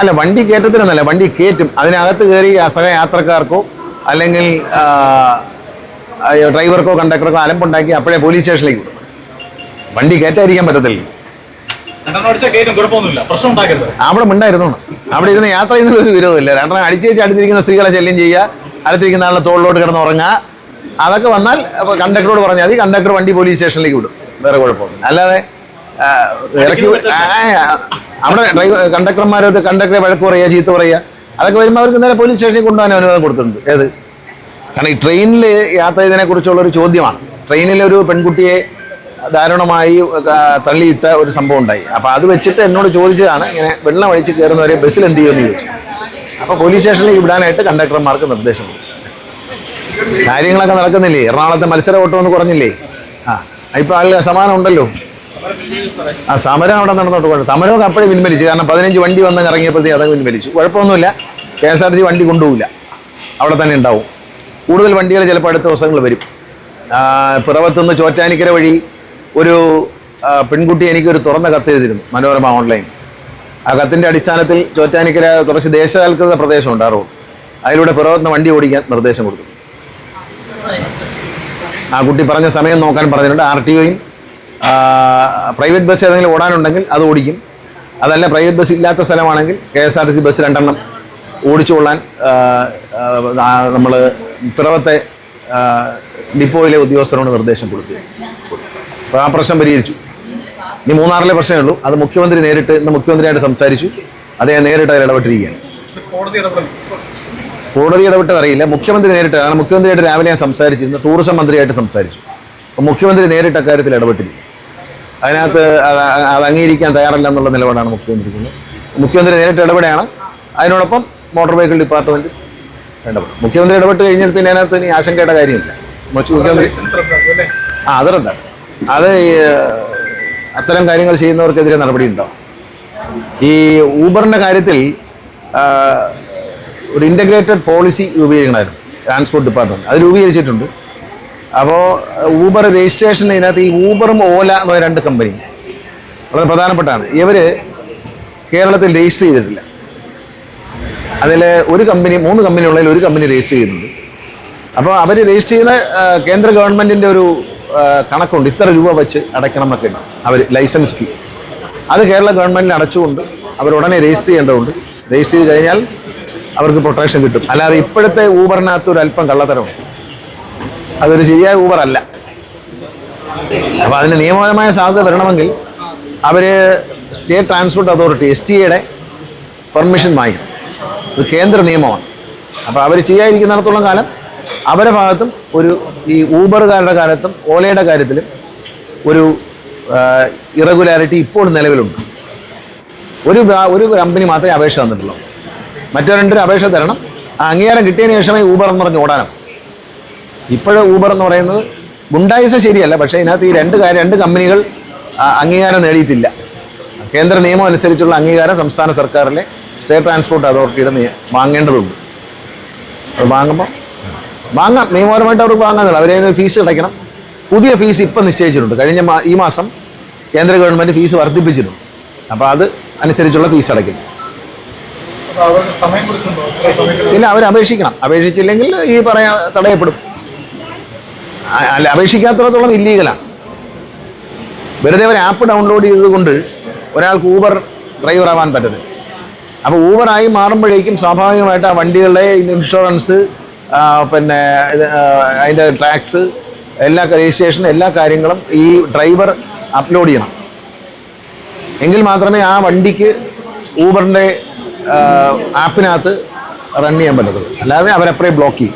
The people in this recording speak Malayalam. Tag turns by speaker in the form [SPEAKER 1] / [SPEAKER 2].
[SPEAKER 1] അല്ല വണ്ടി കയറ്റത്തിനൊന്നല്ല വണ്ടി കയറ്റും അതിനകത്ത് കയറി സഹ യാത്രക്കാർക്കോ അല്ലെങ്കിൽ ഡ്രൈവർക്കോ കണ്ടക്ടർക്കോ അലമ്പുണ്ടാക്കി അപ്പോഴേ പോലീസ് സ്റ്റേഷനിലേക്ക് വിടും വണ്ടി കേറ്റായിരിക്കാൻ പറ്റത്തില്ല. അവിടെ മിണ്ടായിരുന്നു. അവിടെ ഇരുന്ന് യാത്ര ചെയ്യുന്ന ഒരു വിരോധമില്ല രണ്ടെണ്ണം അടിച്ചേച്ച് അടുത്തിരിക്കുന്ന സ്ത്രീകളെ ശല്യം ചെയ്യുക അടുത്തിരിക്കുന്ന ആളുടെ തോളിലോട്ട് കിടന്ന് ഉറങ്ങുക. അതൊക്കെ വന്നാൽ കണ്ടക്ടറോട് പറഞ്ഞാൽ മതി. കണ്ടക്ടർ വണ്ടി പോലീസ് സ്റ്റേഷനിലേക്ക് വിടും. വേറെ കുഴപ്പമൊന്നും അല്ലാതെ അവിടെ ഡ്രൈവർ കണ്ടക്ടർമാരത് കണ്ടക്ടറെ വഴക്ക് പറയുക ചീത്ത പറയുക. അതൊക്കെ വരുമ്പോൾ അവർക്ക് നേരെ പോലീസ് സ്റ്റേഷനിൽ കൊണ്ടുപോകാൻ അനുവാദം കൊടുത്തിട്ടുണ്ട്. ഏത്? കാരണം ഈ ട്രെയിനിൽ യാത്ര ചെയ്തതിനെ കുറിച്ചുള്ള ഒരു ചോദ്യമാണ്. ട്രെയിനിൽ ഒരു പെൺകുട്ടിയെ ദാരുണമായി തള്ളിയിട്ട ഒരു സംഭവം ഉണ്ടായി. അപ്പോൾ അത് വെച്ചിട്ട് എന്നോട് ചോദിച്ചതാണ് ഇങ്ങനെ വെള്ളം അഴിച്ച് കയറുന്നവരെ ബസ്സിൽ എന്ത് ചെയ്യുമെന്ന് ചോദിച്ചു. അപ്പോൾ പോലീസ് സ്റ്റേഷനിലേക്ക് വിടാനായിട്ട് കണ്ടക്ടർമാർക്ക് നിർദ്ദേശം. കാര്യങ്ങളൊക്കെ നടക്കുന്നില്ലേ? എറണാകുളത്തെ മത്സര ഓട്ടം ഒന്ന് കുറഞ്ഞില്ലേ ആ ഇപ്പോൾ ആളുകൾ സമാനം ഉണ്ടല്ലോ. ആ സമരം അവിടെ നടന്നോട്ട് കുഴപ്പം. സമരമൊക്കെ അപ്പോഴേ പിൻവലിച്ചു. കാരണം പതിനഞ്ച് വണ്ടി വന്ന് ഇറങ്ങിയപ്പോഴത്തേക്ക് അതങ്ങ് പിൻവലിച്ചു. കുഴപ്പമൊന്നുമില്ല. കെ എസ് ആർ ടി വണ്ടി കൊണ്ടുപോകില്ല. അവിടെ തന്നെ ഉണ്ടാവും. കൂടുതൽ വണ്ടികൾ ചിലപ്പോൾ അടുത്ത ദിവസങ്ങൾ വരും. പിറവത്തുനിന്ന് ചോറ്റാനിക്കര വഴി ഒരു പെൺകുട്ടി എനിക്കൊരു തുറന്ന കത്ത് എഴുതിയിരുന്നു. മനോരമ ഓൺലൈൻ. ആ കത്തിന്റെ അടിസ്ഥാനത്തിൽ ചോറ്റാനിക്കര കുറച്ച് ദേശവൽകൃത പ്രദേശമുണ്ട് ആ റോഡ്. അതിലൂടെ പിറവത്തുനിന്ന് വണ്ടി ഓടിക്കാൻ നിർദ്ദേശം കൊടുത്തു. ആ കുട്ടി പറഞ്ഞ സമയം നോക്കാൻ പറഞ്ഞിട്ടുണ്ട്. ആർ ടി ഒയും പ്രൈവറ്റ് ബസ് ഏതെങ്കിലും ഓടാനുണ്ടെങ്കിൽ അത് ഓടിക്കും. അതല്ല പ്രൈവറ്റ് ബസ് ഇല്ലാത്ത സ്ഥലമാണെങ്കിൽ K S R T C bus രണ്ടെണ്ണം ഓടിച്ചുകൊള്ളാൻ നമ്മൾ പിറവത്തെ ഡിപ്പോയിലെ ഉദ്യോഗസ്ഥരോട് നിർദ്ദേശം കൊടുത്തു. അപ്പോൾ ആ പ്രശ്നം പരിഹരിച്ചു. ഇനി മൂന്നാറിലെ പ്രശ്നമേ ഉള്ളൂ. അത് മുഖ്യമന്ത്രി നേരിട്ട് ഇന്ന് മുഖ്യമന്ത്രിയായിട്ട് സംസാരിച്ചു. അദ്ദേഹം നേരിട്ട് അതിൽ ഇടപെട്ടിരിക്കുകയാണ്.
[SPEAKER 2] കോടതി ഇടപെടൽ.
[SPEAKER 1] കോടതി ഇടപെട്ടത് അറിയില്ല. മുഖ്യമന്ത്രി നേരിട്ട് കാരണം മുഖ്യമന്ത്രിയായിട്ട് രാവിലെ ഞാൻ സംസാരിച്ചിരുന്നു ടൂറിസം മന്ത്രിയായിട്ട് സംസാരിച്ചു. അപ്പോൾ മുഖ്യമന്ത്രി നേരിട്ട് അക്കാര്യത്തിൽ ഇടപെട്ടിരിക്കും അതിനകത്ത് അത് അംഗീകരിക്കാൻ തയ്യാറല്ല എന്നുള്ള നിലപാടാണ് മുഖ്യമന്ത്രിക്കുന്നത് മുഖ്യമന്ത്രി നേരിട്ട് ഇടപെടുകയാണ് അതിനോടൊപ്പം മോട്ടോർ വെഹിക്കിൾ ഡിപ്പാർട്ട്മെന്റ് ഇടപെടും മുഖ്യമന്ത്രി ഇടപെട്ട് കഴിഞ്ഞാൽ പിന്നെ അതിനകത്ത് ഇനി ആശങ്കയുടെ കാര്യമില്ല. മുഖ്യ- മുഖ്യമന്ത്രി ആ അത് റദ്ദാക്കും. അത് അത്തരം കാര്യങ്ങൾ ചെയ്യുന്നവർക്കെതിരെ നടപടി ഉണ്ടോ ഈ ഊബറിന്റെ കാര്യത്തിൽ ഒരു ഇന്റഗ്രേറ്റഡ് പോളിസി രൂപീകരിക്കണമായിരുന്നു. ട്രാൻസ്പോർട്ട് ഡിപ്പാർട്ട്മെന്റ് അത് രൂപീകരിച്ചിട്ടുണ്ട്. അപ്പോൾ ഊബർ രജിസ്ട്രേഷൻ ഇതിനകത്ത് ഈ ഊബറും ഓല എന്ന് രണ്ട് കമ്പനി വളരെ പ്രധാനപ്പെട്ടാണ്. ഇവർ കേരളത്തിൽ രജിസ്റ്റർ ചെയ്തിട്ടില്ല. അതിൽ ഒരു കമ്പനി മൂന്ന് കമ്പനി ഉള്ളതിൽ ഒരു കമ്പനി രജിസ്റ്റർ ചെയ്യുന്നുണ്ട്. അപ്പോൾ അവർ രജിസ്റ്റർ ചെയ്യുന്ന കേന്ദ്ര ഗവൺമെന്റിന്റെ ഒരു കണക്കുണ്ട്. ഇത്ര രൂപ വെച്ച് അടയ്ക്കണം എന്നൊക്കെ അവർ ലൈസൻസ് ഫീ അത് കേരള ഗവൺമെന്റിന് അടച്ചുകൊണ്ട് അവർ ഉടനെ രജിസ്റ്റർ ചെയ്യേണ്ടതുണ്ട്. രജിസ്റ്റർ ചെയ്ത് കഴിഞ്ഞാൽ അവർക്ക് പ്രൊട്ടക്ഷൻ കിട്ടും. അല്ലാതെ ഇപ്പോഴത്തെ ഊബറിനകത്ത് ഒരു അല്പം കള്ളത്തരമുണ്ട്. അതൊരു ശരിയായ ഊബർ അല്ല. അപ്പോൾ അതിന് നിയമപരമായ സാധ്യത വരണമെങ്കിൽ അവർ state transport authority S T എയുടെ പെർമിഷൻ വാങ്ങിക്കണം. ഇത് കേന്ദ്ര നിയമമാണ്. അപ്പോൾ അവർ ചെയ്യാതിരിക്കുന്നിടത്തോളം കാലം അവരുടെ ഭാഗത്തും ഒരു ഈ ഊബറുകാരുടെ കാലത്തും ഓലയുടെ കാര്യത്തിലും ഒരു ഇറഗുലാരിറ്റി ഇപ്പോൾ നിലവിലുണ്ട്. ഒരു ഒരു കമ്പനി മാത്രമേ അപേക്ഷ തന്നിട്ടുള്ളൂ. മറ്റു രണ്ടൊരു അപേക്ഷ തരണം. അംഗീകാരം കിട്ടിയതിന് ശേഷമേ ഊബർ എന്ന് പറഞ്ഞ് ഓടാനും ഇപ്പോഴും ഊബർ എന്ന് പറയുന്നത് ഗുണ്ടായുസ ശരിയല്ല പക്ഷേ ഇതിനകത്ത് ഈ രണ്ട് കാര്യം രണ്ട് കമ്പനികൾ അംഗീകാരം നേടിയിട്ടില്ല. കേന്ദ്ര നിയമം അനുസരിച്ചുള്ള അംഗീകാരം സംസ്ഥാന സർക്കാരിലെ സ്റ്റേറ്റ് ട്രാൻസ്പോർട്ട് അതോറിറ്റിയുടെ വാങ്ങേണ്ടതുണ്ട്. അത് വാങ്ങുമ്പോൾ വാങ്ങാം. നിയമപരമായിട്ട് അവർക്ക് വാങ്ങാനുള്ള അവരതിന് ഫീസ് അടയ്ക്കണം. പുതിയ ഫീസ് ഇപ്പം നിശ്ചയിച്ചിട്ടുണ്ട്. കഴിഞ്ഞ മാ- ഈ മാസം കേന്ദ്ര ഗവൺമെന്റ് ഫീസ് വർദ്ധിപ്പിച്ചിട്ടുണ്ട്. അപ്പോൾ അത് അനുസരിച്ചുള്ള ഫീസ്
[SPEAKER 2] അടയ്ക്കും?
[SPEAKER 1] ഇല്ല അവർ അപേക്ഷിക്കണം അപേക്ഷിച്ചില്ലെങ്കിൽ ഈ പറയാ തടയപ്പെടും. അല്ല അപേക്ഷിക്കാത്തിടത്തോളം ഇല്ലീഗലാണ് വെറുതെ ഒരു ആപ്പ് ഡൗൺലോഡ് ചെയ്തുകൊണ്ട് ഒരാൾക്ക് ഊബർ ഡ്രൈവർ ആവാൻ പറ്റത്തില്ല. അപ്പോൾ ഊബറായി മാറുമ്പോഴേക്കും സ്വാഭാവികമായിട്ട് ആ വണ്ടികളുടെ ഇൻഷുറൻസ് പിന്നെ അതിന്റെ ടാക്സ് എല്ലാ രജിസ്ട്രേഷൻ എല്ലാ കാര്യങ്ങളും ഈ ഡ്രൈവർ അപ്ലോഡ് ചെയ്യണം. എങ്കിൽ മാത്രമേ ആ വണ്ടിക്ക് ഊബറിന്റെ ആപ്പിനകത്ത് റൺ ചെയ്യാൻ പറ്റത്തുള്ളൂ. അല്ലാതെ അവരപ്പറേ ബ്ലോക്ക് ചെയ്യും.